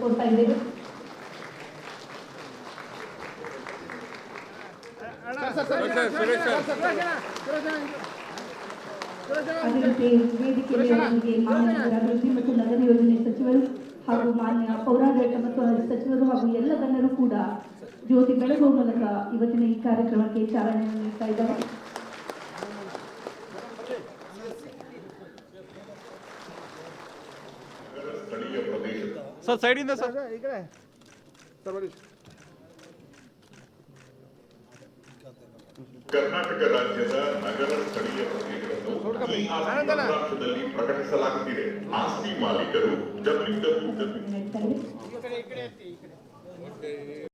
ಕೊಡ್ತಾ ಇದ್ದೇವೆ ಅದೇ ರೀತಿ ವೇದಿಕೆಯಲ್ಲಿ ಅವರಿಗೆ ಮಾನ್ಯ ನಗರ ಅಭಿವೃದ್ಧಿ ಹಾಗೂ ಮಾನ್ಯ ಪೌರಾಡಳಿತ ಮತ್ತು ಸಚಿವರು ಹಾಗೂ ಎಲ್ಲ ಗಣ್ಯರು ಕೂಡ ಜ್ಯೋತಿ ಬೆಳಗುವ ಮೂಲಕ ಇವತ್ತಿನ ಈ ಕಾರ್ಯಕ್ರಮಕ್ಕೆ ಚಾಲನೆ ನೀಡ್ತಾ ಇದ್ದಾರೆ. ಸರ್ ಸೈಡಿಂದ ಸರ್. ಕರ್ನಾಟಕ ರಾಜ್ಯದ ನಗರ ಸ್ಥಳೀಯ ಪ್ರದೇಶಗಳನ್ನು ಪ್ರಕಟಿಸಲಾಗುತ್ತಿದೆ. ಆಸ್ತಿ प्रणाली करू। W W W